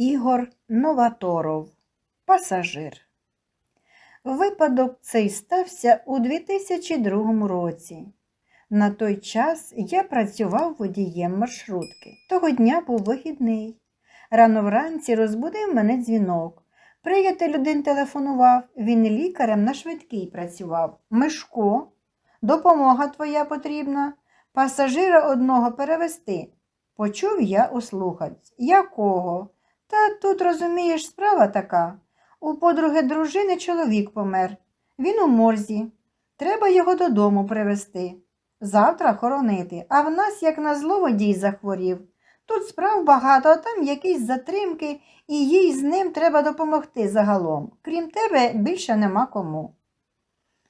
Ігор Новаторов, пасажир. Випадок цей стався у 2002 році. На той час я працював водієм маршрутки. Того дня був вихідний. Рано вранці розбудив мене дзвінок. Приятель один телефонував, він лікарем на швидкій працював. Мишко, допомога твоя потрібна. Пасажира одного перевести. Почув я у слухавці. Якого? Та тут, розумієш, справа така. У подруги дружини чоловік помер. Він у морзі. Треба його додому привезти. Завтра хоронити, а в нас, як на зло, водій захворів. Тут справ багато, а там якісь затримки, і їй з ним треба допомогти загалом. Крім тебе, більше нема кому.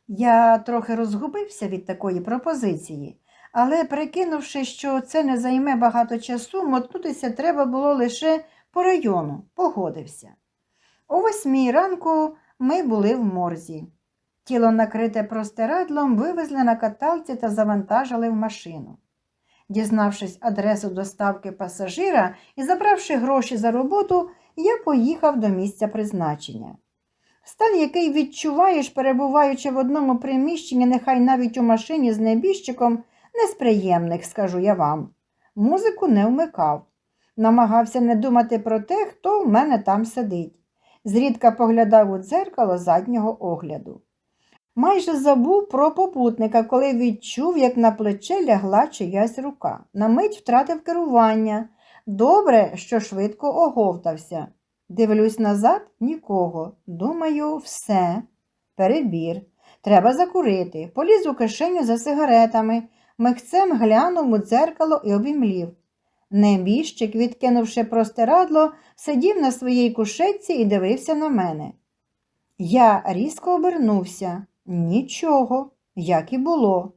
Я трохи розгубився від такої пропозиції, але, прикинувши, що це не займе багато часу, мотнутися треба було лише по району, погодився. О восьмій ранку ми були в морзі. Тіло, накрите простирадлом, вивезли на каталці та завантажили в машину. Дізнавшись адресу доставки пасажира і забравши гроші за роботу, я поїхав до місця призначення. Стан, який відчуваєш, перебуваючи в одному приміщенні, нехай навіть у машині з небіжчиком, не з приємних, скажу я вам. Музику не вмикав. Намагався не думати про те, хто в мене там сидить. Зрідка поглядав у дзеркало заднього огляду. Майже забув про попутника, коли відчув, як на плече лягла чиясь рука. На мить втратив керування. Добре, що швидко оговтався. Дивлюсь назад нікого. Думаю, все. Перебір. Треба закурити. Поліз у кишеню за сигаретами. Михцем глянув у дзеркало і обімлів. Небіжчик, відкинувши простирадло, сидів на своїй кушетці і дивився на мене. Я різко обернувся. Нічого, як і було.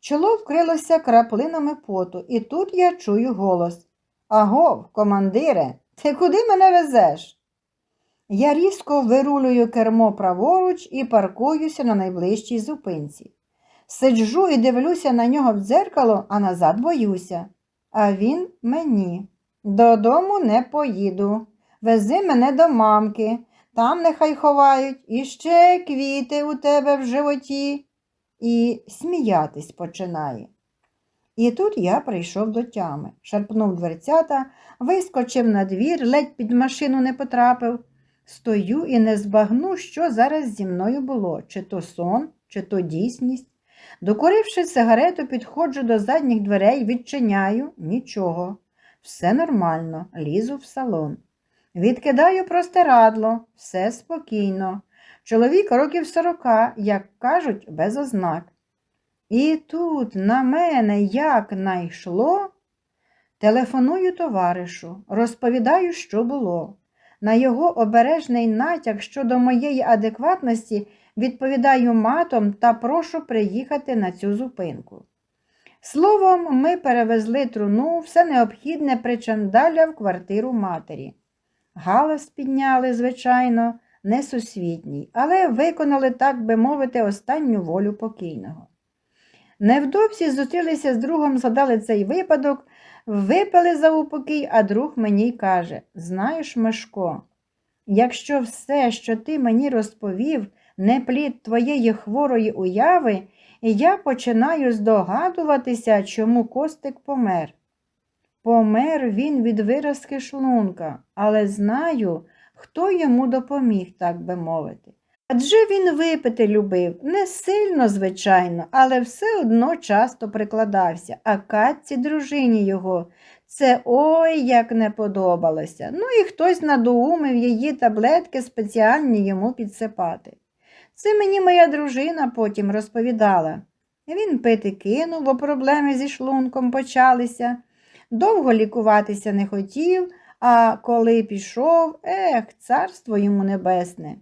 Чоло вкрилося краплинами поту, і тут я чую голос. Агов, командире, ти куди мене везеш? Я різко вирулюю кермо праворуч і паркуюся на найближчій зупинці. Сиджу і дивлюся на нього в дзеркало, а назад боюся. А він мені. Додому не поїду. Вези мене до мамки, там нехай ховають, і ще квіти у тебе в животі. І сміятись починає. І тут я прийшов до тями, шарпнув дверцята, вискочив на двір, ледь під машину не потрапив. Стою і не збагну, що зараз зі мною було, чи то сон, чи то дійсність. Докуривши сигарету, підходжу до задніх дверей, відчиняю нічого. Все нормально, лізу в салон. Відкидаю простирадло, все спокійно. Чоловік років сорока, як кажуть, без ознак. І тут на мене як найшло, телефоную товаришу, розповідаю, що було. На його обережний натяк щодо моєї адекватності відповідаю матом та прошу приїхати на цю зупинку. Словом, ми перевезли труну, все необхідне причандаля в квартиру матері. Галас підняли, звичайно, несусвітній, але виконали, так би мовити, останню волю покійного. Невдовзі зустрілися з другом, згадали цей випадок, випили за упокій, а друг мені й каже: Знаєш, Мишко, якщо все, що ти мені розповів, не плід твоєї хворої уяви, я починаю здогадуватися, чому Костик помер. Помер він від виразки шлунка, але знаю, хто йому допоміг, так би мовити. Адже він випити любив, не сильно, звичайно, але все одно часто прикладався, а Катці, дружині його, це ой як не подобалося. Ну і хтось надоумив її таблетки спеціальні йому підсипати. Це мені моя дружина потім розповідала. Він пити кинув, бо проблеми зі шлунком почалися. Довго лікуватися не хотів, а коли пішов, ех, царство йому небесне.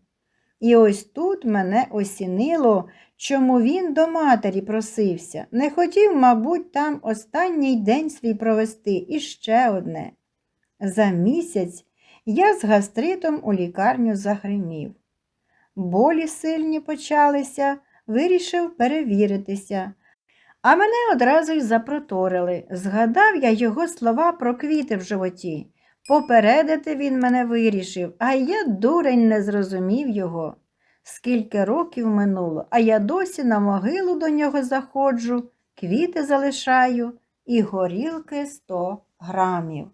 І ось тут мене осінило, чому він до матері просився. Не хотів, мабуть, там останній день свій провести і ще одне. За місяць я з гастритом у лікарню загримів. Болі сильні почалися, вирішив перевіритися. А мене одразу й запроторили. Згадав я його слова про квіти в животі. Попередити він мене вирішив, а я дурень не зрозумів його. Скільки років минуло, а я досі на могилу до нього заходжу, квіти залишаю і горілки сто грамів.